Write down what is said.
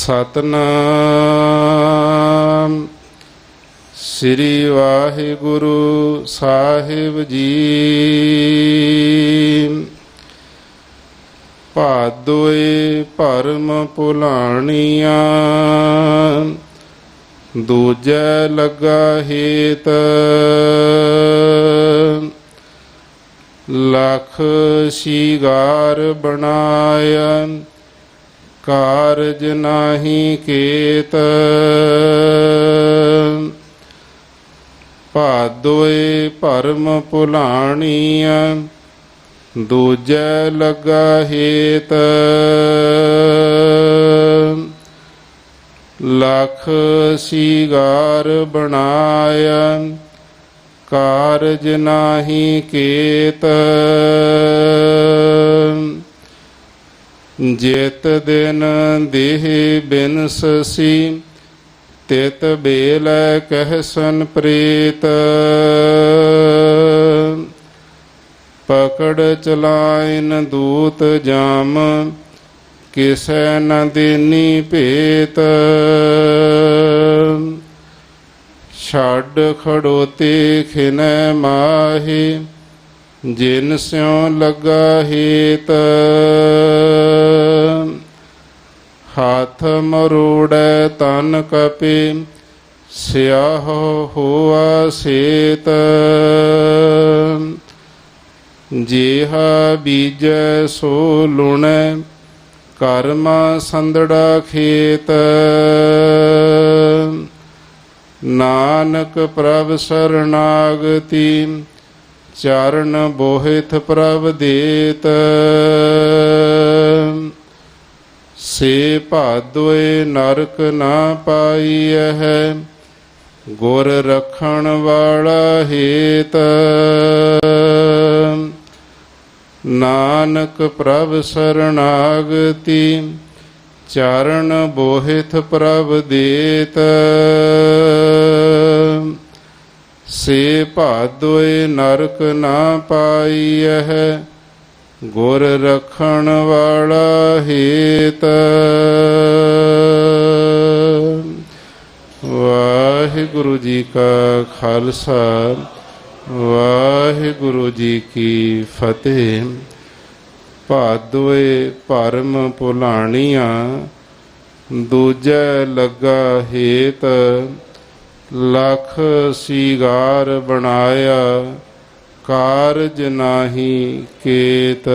ਸਤਨਾਮ। ਸ੍ਰੀ ਵਾਹਿਗੁਰੂ ਸਾਹਿਬ ਜੀ। ਭਾਦੋਏ ਭਰਮ ਭੁਲਾਣੀਆਂ। ਦੂਜੈ ਲੱਗਾ ਹੇਤ। ਲਖ ਸ਼ਿਗਾਰ ਬਣਾਇਆ ਕਾਰਜ ਨਾਹੀ ਕੇਤ। ਭਾਦੋਏ ਭਰਮ ਭੁਲਾਣੀਆਂ ਦੂਜੈ ਲਗਾ ਹੇਤ। ਲਖ ਸ਼ਿਗਾਰ ਬਣਾਇਆ ਕਾਰਜ ਨਾਹੀ ਕੇਤ। ਜਿਤ ਦਿਨ ਦੇਹ ਬਿਨਸਸੀ ਤਿਤ ਬੇਲੈ ਕਹਿਸਨ ਪ੍ਰੀਤ। ਪਕੜ ਚਲਾਇਨ ਦੂਤ ਜਾਮ, ਕਿਸੈ ਨ ਦੇਨੀ ਭੇਤ। ਛੱਡ ਖੜੋਤੇ ਖਿਨੈ ਮਾਹੀ ਜਿਨ ਸਿਉ ਲਗਾ ਹੇਤ, ਹਾਥ ਮਰੋੜੈ ਤਨ ਕਪੇ, ਸਿਆਹ ਹੋਆ ਸੇਤ। ਜੇਹਾ ਬੀਜੈ ਸੋ ਲੁਣੈ, ਕਰਮ ਸੰਦੜਾ ਖੇਤ। ਨਾਨਕ ਪ੍ਰਭ ਸ਼ਰਨਾਗਤੀ ਚਰਨ ਬੋਹਿਤ ਪ੍ਰਭ ਦੇਤ ਸੇ ਭਾਦੋਏ ਨਰਕ ਨਾ ਪਾਈ ਹੈ ਗੁਰ ਰਖਣ ਵਾਲਾ ਹੇਤ। ਨਾਨਕ ਪ੍ਰਭ ਸਰਣਾਗਤੀ ਚਰਨ ਬੋਹਿਤ ਪ੍ਰਭ ਦੇਤ ਸੇ ਭਾਦੋਏ ਨਰਕ ਨਾ ਪਾਈਐ ਗੁਰ ਰਖਣ ਵਾਲਾ ਹੇਤ। ਵਾਹਿਗੁਰੂ ਜੀ ਕਾ ਖਾਲਸਾ, ਵਾਹਿਗੁਰੂ ਜੀ ਕੀ ਫਤਿਹ। ਭਾਦੋਏ ਭਰਮ ਭੁਲਾਣੀਆਂ, ਦੂਜੈ ਲੱਗਾ ਹੇਤ। ਲਖ ਸੀਗਾਰ ਬਣਾਇਆ ਕਾਰਜ ਨਾਹੀ ਕੇਤ।